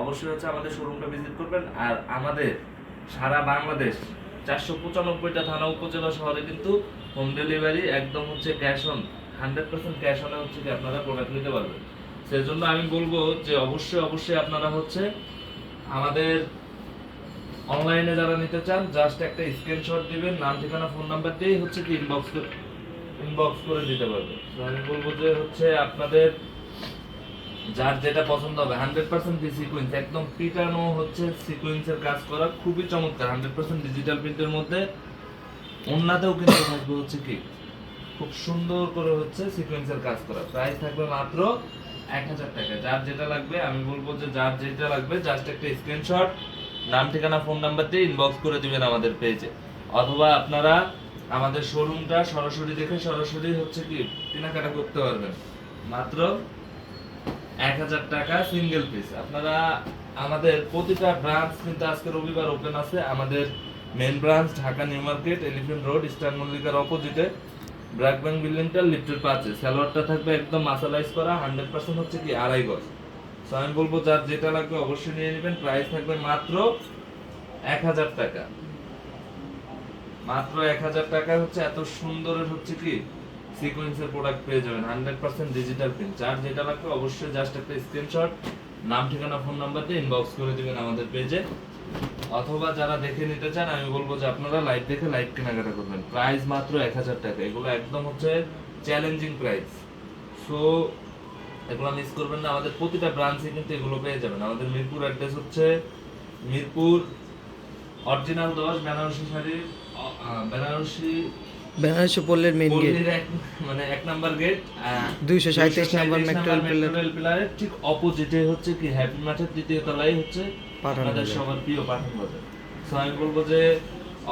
অবশ্যই হচ্ছে আমাদের শোরুমটা ভিজিট করবেন। আর আমাদের সারা বাংলাদেশ চারশো পঁচানব্বইটা থানা উপজেলা শহরে কিন্তু হোম ডেলিভারি একদম হচ্ছে cash on hundred percent cash অনে হচ্ছে কি আপনারা প্রোডাক্ট নিতে পারবেন। সেই জন্য আমি বলব যে অবশ্যই অবশ্যই আপনারা হচ্ছে আমাদের অনলাইনে যারা নিতে চান জাস্ট একটা স্ক্রিনশট দিবেন, নাম, ঠিকানা ফোন নাম্বার দিয়েই হচ্ছে কি ইনবক্স ইনবক্স করে দিতে পারবে তো আমি বলব যে হচ্ছে আপনাদের যার যেটা পছন্দ হবে হান্ড্রেড পার্সেন্ট সিকুয়েন্স একদম পিটানো হচ্ছে সিকুয়েন্সের কাজ করা, খুবই চমৎকার হান্ড্রেড পার্সেন্ট ডিজিটাল প্রিন্টের মধ্যে। অন্যতেও কিন্তু থাকবে হচ্ছে কি, খুব সুন্দর করে হচ্ছে সিকোয়েন্সের কাজ করা। প্রাইস থাকবে মাত্র এক হাজার টাকা। যার যেটা লাগবে, আমি বলব যে যার যেটা লাগবে জাস্ট একটা স্ক্রিনশট নাম, ঠিকানা ফোন নাম্বার দিয়ে ইনবক্স করে দিবেন আমাদের পেজে অথবা আপনারা আমাদের শোরুমটা সরাসরি দেখে সরাসরি হচ্ছে কি, কেনাকাটা করতে পারবেন। মাত্র এক হাজার টাকা সিঙ্গেল পিস আপনারা আমাদের প্রতিটা ব্রাঞ্চ কিন্তু আজকে রবিবার ওপেন আছে। আমাদের main branch Dhaka new market, elephant road, eastern মল্লিকার অপোজিটে। ব্র্যাক ব্যাংক বিল্ডিংটা লিফটের পাশে স্যালোয়ারটা থাকবে একদম মাসালাইজ করা হান্ড্রেড পার্সেন্ট হচ্ছে কি আড়াই গজ। সো আমি বলব যার যেটা লাগবে অবশ্যই নিয়ে নেবেন। প্রাইস থাকবে মাত্র এক হাজার টাকা। মাত্র এক হাজার টাকায় হচ্ছে এত সুন্দরের হচ্ছে কি সিকোয়েন্সের প্রোডাক্ট পেয়ে যাবেন হান্ড্রেড পার্সেন্ট ডিজিটাল প্রিন্ট যার যেটা লাগবে অবশ্যই জাস্ট একটা স্ক্রিনশট নাম, ঠিকানা ফোন নাম্বার দিয়ে ইনবক্স করে দিবেন আমাদের পেজে অথবা যারা দেখে নিতে চান, আমি বলব যে আপনারা লাইভ দেখে লাইভ কেনাকাটা করবেন। প্রাইস মাত্র এক হাজার টাকা। এগুলো একদম হচ্ছে চ্যালেঞ্জিং প্রাইস সো এগুলো মিস করবেন না। আমাদের প্রতিটা ব্রাঞ্চে কিন্তু এগুলো পেয়ে যাবেন। আমাদের মিরপুর অ্যাড্রেস হচ্ছে মিরপুর অরিজিনাল দশ, বেনারসি শাড়ির বেনারসি বেনারসি পল্লের মেইন গেট মানে এক নাম্বার গেট দুইশো সাঁইত্রিশ নাম্বার মেট্রোল পিলার পিলারের ঠিক অপোজিটে হচ্ছে কি হ্যাপি মাঠের দ্বিতীয় তলায় হচ্ছে বাজার। সবার প্রিয় পাঠান বাজার। সো আমি বলব যে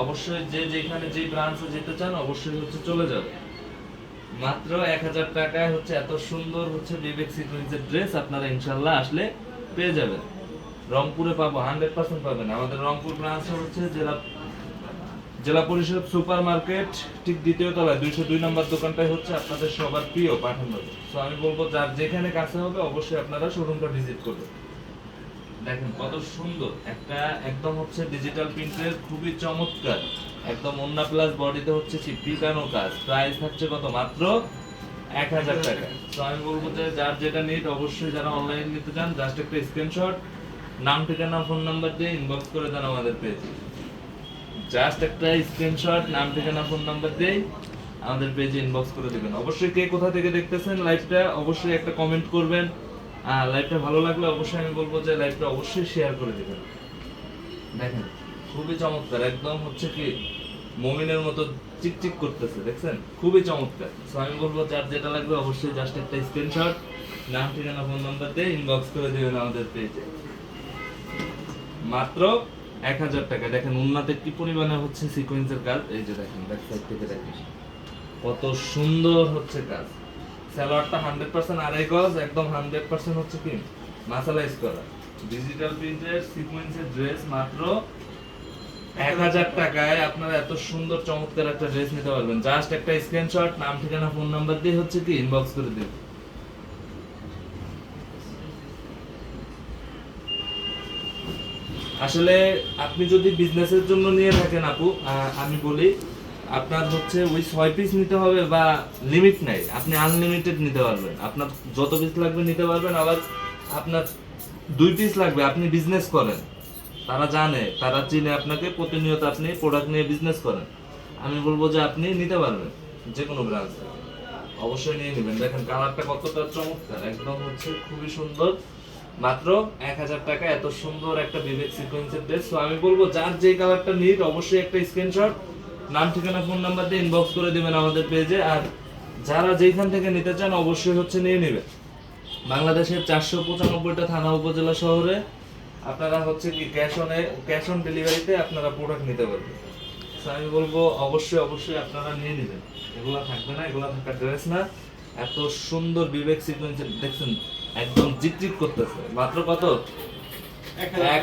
অবশ্যই যে যেখানে যে ব্রাঞ্চে যেতে চান অবশ্যই হচ্ছে চলে যাবে। মাত্র এক হাজার টাকায় হচ্ছে এত সুন্দর হচ্ছে বিবেক সিকুয়েন্সের ড্রেস আপনারা ইনশাল্লাহ আসলে পেয়ে যাবেন। রংপুরে পাবো হান্ড্রেড পার্সেন্ট পাবেন। আমাদের রংপুর ব্রাঞ্চ হচ্ছে জেলা জেলা পরিষদ সুপার মার্কেট ঠিক দ্বিতীয় তলায় দুইশো দুই নম্বর দোকানটাই হচ্ছে আপনাদের সবার প্রিয় পাঠান বাজার। তো আমি বলব, যার যেখানে কাছে হবে, অবশ্যই আপনারা শোরুমটা ভিজিট করবেন। দেখেন কত সুন্দর। একটা একদম হচ্ছে ডিজিটাল প্রিন্টের খুবই চমৎকার। একদম অন্য প্লাস বডিতে হচ্ছে কি পিটানো কাজ। প্রাইস থাকছে কত? মাত্র এক হাজার টাকা। তো আমি বলব যে যার যেটা নিট অবশ্যই যারা অনলাইন নিতে চান জাস্ট একটা স্ক্রিনশট নাম, ঠিকানা ফোন নাম্বার দিয়ে ইনবক্স করে দেন আমাদের পেজে জাস্ট একটা স্ক্রিনশট নাম ঠিকানা ফোন নাম্বার দিয়ে আমাদের পেজে ইনবক্স করে দিবেন। অবশ্যই কে কোথা থেকে দেখতেছেন লাইভটা অবশ্যই একটা কমেন্ট করবেন। লাইভটা ভালো লাগলে অবশ্যই আমি বলব যে লাইভটা অবশ্যই শেয়ার করে দিবেন। দেখেন, খুবই চমৎকার, একদম হচ্ছে কি মমিনের মতো চিকচিক করতেছে, দেখছেন? খুবই চমৎকার। সো আমি বলব যার যেটা লাগবে অবশ্যই জাস্ট একটা স্ক্রিনশট নাম ঠিকানা ফোন নাম্বার দিয়ে ইনবক্স করে দিবেন আমাদের পেজে মাত্র এক হাজার টাকা। দেখেন উন্নাতে কি পরিমাণে হচ্ছে সিকোয়েন্সের কাজ। এই যে দেখেন ব্যাক সাইড থেকে দেখেন। কত সুন্দর হচ্ছে কাজ। স্যালোয়ারটা হান্ড্রেড পার্সেন্ট আড়াই গজ, একদম হান্ড্রেড পার্সেন্ট হচ্ছে কি মাসালাইজ করা। ডিজিটাল প্রিন্টের সিকোয়েন্সের ড্রেস মাত্র এক হাজার টাকায় আপনারা এত সুন্দর চমৎকার একটা ড্রেস নিতে পারবেন। জাস্ট একটা স্ক্রিনশট নাম, ঠিকানা ফোন নাম্বার দিয়ে হচ্ছে কি ইনবক্স করে দিন আসলে আপনি যদি বিজনেসের জন্য নিয়ে থাকেন আপু আমি বলি আপনার হচ্ছে ওই ছয় পিস নিতে হবে বা লিমিট নাই। আপনি আনলিমিটেড নিতে পারবেন। আপনার যত পিস লাগবে নিতে পারবেন, আবার আপনার দুই পিস লাগবে, আপনি বিজনেস করেন। তারা জানে, তারা চিনে আপনাকে, প্রতিনিয়ত আপনি প্রোডাক্ট নিয়ে বিজনেস করেন। আমি বলব যে আপনি নিতে পারবেন যে কোনো ব্রাঞ্চ অবশ্যই নিয়ে নেবেন। দেখেন কালারটা কতটা চমৎকার, একদম হচ্ছে খুবই সুন্দর। মাত্র এক হাজার টাকা, এত সুন্দর একটা বিবেক সিকোয়েন্সের ড্রেস তো আমি বলব, যার যে কালারটা নিট অবশ্যই একটা স্ক্রিনশট নাম, ঠিকানা ফোন নাম্বার দিয়ে ইনবক্স করে দিবেন আমাদের পেজে আর যারা যেখান থেকে নিতে চান, অবশ্যই হচ্ছে নিয়ে নেবেন। বাংলাদেশের চারশো পঁচানব্বইটা থানা, উপজেলা শহরে আপনারা হচ্ছে কি ক্যাশ অনে ক্যাশ অন ডেলিভারিতে আপনারা প্রোডাক্ট নিতে পারবেন। So, আমি বলব, অবশ্যই অবশ্যই আপনারা নিয়ে নেবেন। এগুলা থাকবে না, এগুলা থাকার ড্রেস না। এত সুন্দর বিবেক সিকোয়েন্স দেখছেন? একদম জিকজিক করতেছে। মাত্র কত? এক